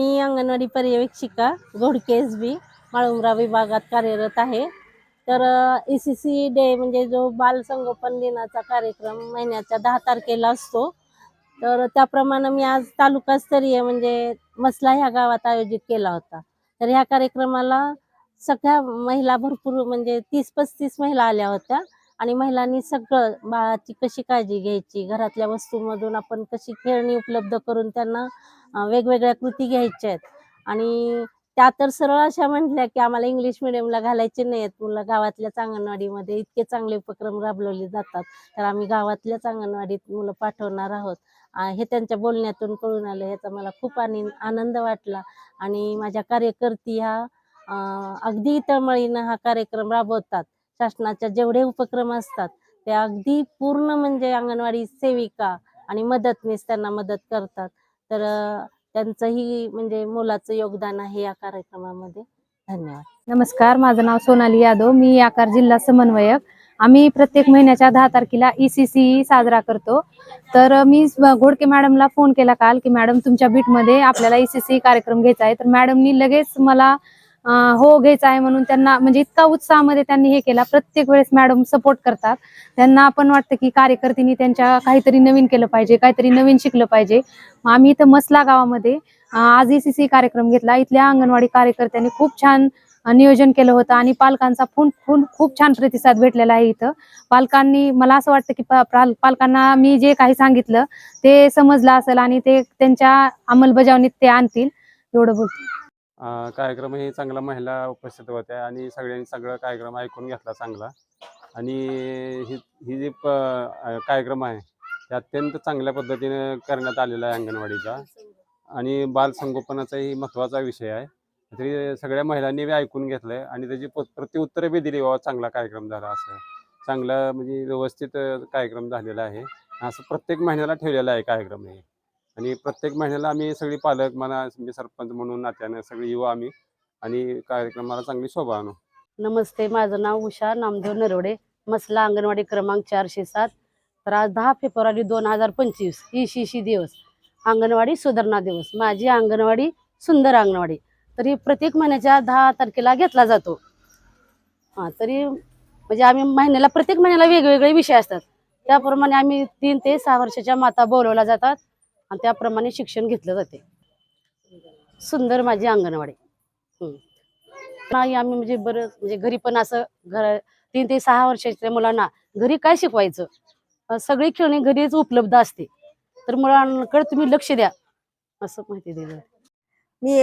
मी अंगणवाडी पर्यवेक्षिका Ghodke S B Malumbra विभागात कार्यरत आहे. तर ई सी सी डे म्हणजे जो बाल संगोपन दिनाचा कार्यक्रम महिन्याच्या दहा तारखेला असतो. तर त्याप्रमाणे मी आज तालुकास्तरीय म्हणजे मसला ह्या गावात आयोजित केला होता. तर ह्या कार्यक्रमाला सगळ्या महिला भरपूर म्हणजे तीस पस्तीस महिला आल्या होत्या आणि महिलांनी सगळं बाळाची कशी काळजी घ्यायची घरातल्या वस्तूमधून आपण कशी खेळणी उपलब्ध करून त्यांना वेगवेगळ्या कृती घ्यायच्या आहेत. आणि त्या तर सरळ अशा म्हटल्या की आम्हाला इंग्लिश मिडियमला घालायचे नाहीत मुलं गावातल्याच अंगणवाडीमध्ये इतके चांगले उपक्रम राबवले जातात. तर आम्ही गावातल्याच अंगणवाडीत मुलं पाठवणार आहोत. हे त्यांच्या बोलण्यातून कळून आलं. ह्याचा मला खूप आणि आनंद वाटला. आणि माझ्या कार्यकर्ती ह्या अगदी तळमळीनं हा कार्यक्रम राबवतात. शासनाच्या जेवढे उपक्रम असतात ते अगदी पूर्ण म्हणजे अंगणवाडी सेविका आणि मदतनीस त्यांना मदत करतात. तर त्यांचंही म्हणजे मोलाचं योगदान आहे या कार्यक्रमामध्ये. धन्यवाद. नमस्कार माझं नाव सोनाली यादव. मी याकार जिल्हा समन्वयक. आम्ही प्रत्येक महिन्याच्या दहा तारखेला ई सी सी साजरा करतो. तर मी घोडके मॅडमला फोन केला काल की मॅडम तुमच्या बीटमध्ये आपल्याला ई सी सी कार्यक्रम घ्यायचा आहे. तर मॅडमनी लगेच मला हो घ्यायचा आहे म्हणून त्यांना म्हणजे इतका उत्साहामध्ये त्यांनी हे केला. प्रत्येक वेळेस मॅडम सपोर्ट करतात. त्यांना पण वाटतं की कार्यकर्त्यांनी त्यांच्या काहीतरी नवीन केलं पाहिजे काहीतरी नवीन शिकलं पाहिजे. आम्ही इथं मसला गावामध्ये आज ई कार्यक्रम घेतला. इथल्या अंगणवाडी कार्यकर्त्यांनी खूप छान नियोजन केलं होतं आणि पालकांचा फून फून खूप छान प्रतिसाद भेटलेला आहे इथं. पालकांनी मला असं वाटतं की पाल- पालकांना मी जे काही सांगितलं ते समजलं असेल आणि ते त्यांच्या अंमलबजावणीत ते आणतील. एवढं बोलतो. कार्यक्रम हे चांगला महिला उपस्थित होत्या आणि सगळ्यांनी सगळं कार्यक्रम ऐकून घेतला चांगला. आणि ही ही जी प कार्यक्रम आहे ते अत्यंत चांगल्या पद्धतीने करण्यात आलेला आहे अंगणवाडीचा. आणि बालसंगोपनाचाही महत्त्वाचा विषय आहे. तरी सगळ्या महिलांनी बी ऐकून घेतलं आहे आणि त्याची प- प्रत्युत्तरे बी दिली बाबा चांगला कार्यक्रम झाला असं. चांगला म्हणजे व्यवस्थित कार्यक्रम झालेला आहे. असं प्रत्येक महिन्याला ठेवलेला आहे कार्यक्रम हे. आणि प्रत्येक महिन्याला आम्ही सगळी पालक म्हणा मी सरपंच म्हणून नात्यानं सगळी येऊ आम्ही आणि कार्यक्रमाला चांगली शोभा आणू. नमस्ते माझं नाव उषा नामदेव नरवडे मसला अंगणवाडी क्रमांक चारशे सात. तर आज दहा फेब्रुवारी दोन हजार पंचवीस ही शिशी दिवस अंगणवाडी सुधारणा दिवस. माझी अंगणवाडी सुंदर अंगणवाडी. तरी प्रत्येक महिन्याच्या दहा तारखेला घेतला जातो. हां तरी म्हणजे आम्ही महिन्याला प्रत्येक महिन्याला वेगवेगळे विषय असतात. त्याप्रमाणे आम्ही तीन ते सहा वर्षाच्या माता बोलवल्या जातात. आणि त्याप्रमाणे शिक्षण घेतलं जाते. सुंदर माझी अंगणवाडी. नाही आम्ही म्हणजे बरं म्हणजे घरी पण असं घर तीन ते सहा वर्षाच्या मुलांना घरी काय शिकवायचं? सगळी खेळणी घरीच उपलब्ध असते. तर मुलांकडे तुम्ही लक्ष द्या असं माहिती दिली मी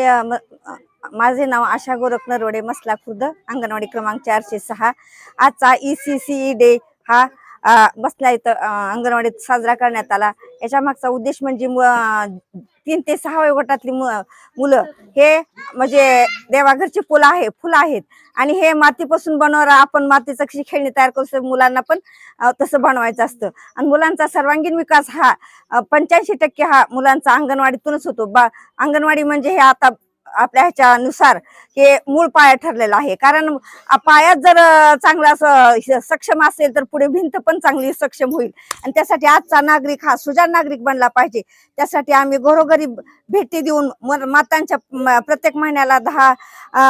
माझे नाव आशा गोरख नरवडे मसला खुर्द अंगणवाडी क्रमांक चारशे सहा. आजचा E C C E day हा बसला इथं अंगणवाडीत साजरा करण्यात आला. याच्या मागचा उद्देश म्हणजे तीन ते सहा वयोगटातली मु- मुलं हे म्हणजे देवाघरची फुलं आहे फुलं आहेत. आणि हे मातीपासून बनवणार आपण मातीचं कशी खेळणी तयार करू शकतो, मुलांना पण तसं बनवायचं असतं. आणि मुलांचा सर्वांगीण विकास हा पंच्याऐंशी टक्के हा मुलांचा अंगणवाडीतूनच होतो. बा अंगणवाडी म्हणजे हे आता आपल्या ह्याच्यानुसार हे मूळ पाया ठरलेला आहे. कारण पायात जर चांगला असं सक्षम असेल तर पुढे भिंत पण चांगली सक्षम होईल. आणि त्यासाठी आजचा नागरिक हा सुजाण नागरिक बनला पाहिजे. त्यासाठी आम्ही घरोघरी भेटी देऊन म- मातांच्या प्रत्येक महिन्याला दहा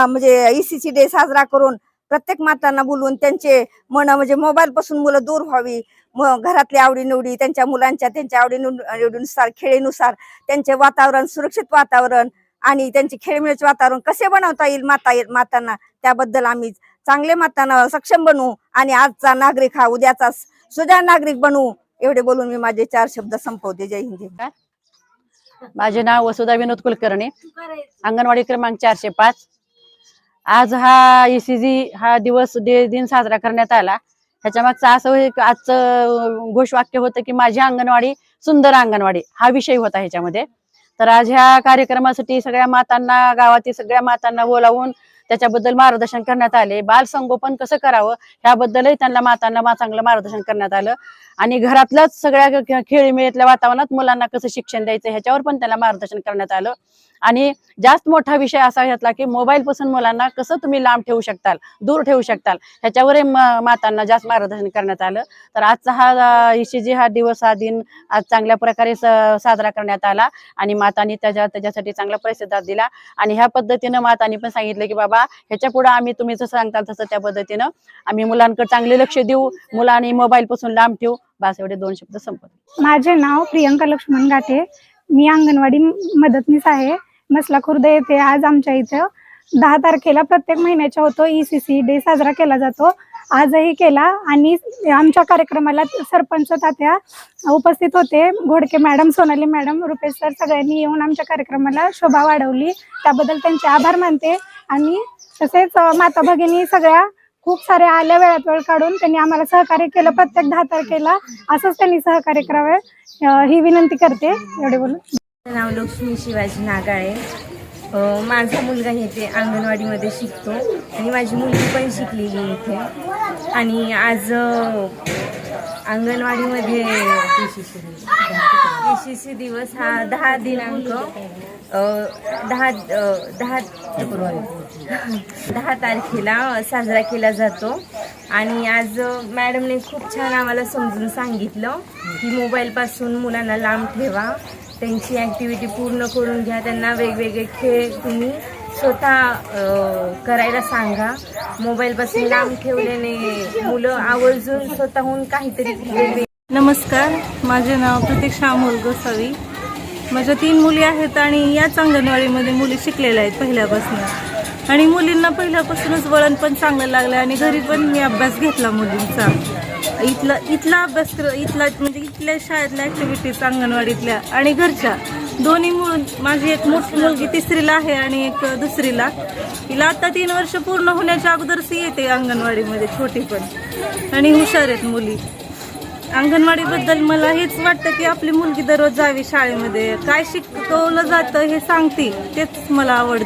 म्हणजे ईसीसी डे साजरा करून प्रत्येक मातांना बोलवून त्यांचे मन म्हणजे मोबाईल पासून मुलं दूर व्हावी. मग घरातल्या आवडीनिवडी त्यांच्या मुलांच्या त्यांच्या आवडीनिवडीनुसार खेळीनुसार त्यांचे वातावरण सुरक्षित वातावरण आणि त्यांचे खेळमेळचे वातावरण कसे बनवता येईल माता मातांना? त्याबद्दल आम्ही चांगले मातांना सक्षम बनवू आणि आजचा नागरिक हा उद्याचा सुजाण नागरिक बनवू एवढे बोलून मी माझे चार शब्द संपवते. जय हिंद. माझे नाव वसुधा विनोद कुलकर्णी. अंगणवाडी क्रमांक चारशे पाच. आज हा ईसीजी हा दिवस दे- दिन साजरा करण्यात आला. ह्याच्या मागचं असं आजचं घोषवाक्य होतं की माझी अंगणवाडी सुंदर अंगणवाडी. हा विषय होता ह्याच्यामध्ये. तर आज ह्या कार्यक्रमासाठी सगळ्या मातांना गावातील सगळ्या मातांना बोलावून त्याच्याबद्दल मार्गदर्शन करण्यात आले. बाल संगोपन कसं करावं ह्याबद्दलही त्यांना मातांना चांगलं मार्गदर्शन करण्यात आलं. आणि घरातल्याच सगळ्या खेळीमेळीतल्या वातावरणात मुलांना कसं शिक्षण द्यायचं ह्याच्यावर पण त्यांना मार्गदर्शन करण्यात आलं. आणि जास्त मोठा विषय असा घेतला की मोबाईल पासून मुलांना कसं तुम्ही लांब ठेवू शकताल दूर ठेवू शकताल ह्याच्यावरही मातांना जास्त मार्गदर्शन करण्यात आलं. तर आजचा हा ईशीजी हा दिवस हा दिन आज चांगल्या प्रकारे साजरा करण्यात आला आणि मातांनी त्याच्या त्याच्यासाठी चांगला प्रतिसाद दिला. आणि ह्या पद्धतीनं मातांनी पण सांगितलं की बाबा ह्याच्या पुढे आम्ही तुम्ही जसं सांगताल तसं त्या पद्धतीनं आम्ही मुलांकडे चांगले लक्ष देऊ मुलांनी मोबाईल पासून लांब ठेवू. बास एवढे दोन शब्द संपत माझे नाव प्रियंका लक्ष्मण गाठे. मी अंगणवाडी मदतनीस आहे. मसला खुर्द येथे आज आमच्या इथं दहा तारखेला प्रत्येक महिन्याच्या होतो ई सी सी डे साजरा केला जातो. आजही केला आणि आमच्या कार्यक्रमाला सरपंच तात्या उपस्थित होते. Ghodke madam Sonali madam Rupesh sir सगळ्यांनी येऊन आमच्या कार्यक्रमाला शोभा वाढवली. त्याबद्दल त्यांचे आभार मानते आणि तसेच माता भगिनी सगळ्या खूप साऱ्या आल्या वेळात वेळ काढून त्यांनी आम्हाला सहकार्य केलं प्रत्येक दहा तारखेला. असंच त्यांनी सहकार्य करावं ही विनंती करते. एवढे बोलून. नाव लक्ष्मी शिवाजी नागाळे. माझा मुलगा इथे अंगणवाडीमध्ये शिकतो आणि माझी मुलगी पण शिकलेली आहे इथे. आणि आज अंगणवाडीमध्ये सी दिवस हा दहा दिनांक दहा दहा दहा तारखेला साजरा केला जातो. आणि आज मॅडमने खूप छान आम्हाला समजून सांगितलं की मोबाईलपासून मुलांना लांब ठेवा. त्यांची ॲक्टिव्हिटी पूर्ण करून घ्या. त्यांना वेगवेगळे खेळ तुम्ही स्वतः करायला सांगा. मोबाईलपासून लांब ठेवल्याने मुलं आवर्जून स्वतःहून काहीतरी नमस्कार. माझे नाव प्रतीक्षा अमोल गोसावी माझ्या तीन मुली आहेत आणि याच अंगणवाडीमध्ये मुली शिकलेल्या आहेत पहिल्यापासून. आणि मुलींना पहिल्यापासूनच वळण पण चांगलं लागलं आणि घरी पण मी अभ्यास घेतला मुलींचा. इथला इथला अभ्यास इथला म्हणजे इथल्या शाळेतल्या ॲक्टिव्हिटीज अंगणवाडीतल्या आणि घरच्या दोन्ही मिळून माझी एक मोठी मुलगी तिसरीला आहे आणि एक दुसरीला. तिला आता तीन वर्ष पूर्ण होण्याच्या अगोदरच येते अंगणवाडीमध्ये छोटी पण. आणि हुशार आहेत मुली. अंगणवाडीबद्दल मला हेच वाटतं की आपली मुलगी दररोज जावी शाळेमध्ये. काय शिकवलं जातं हे सांगते तेच मला आवडतं.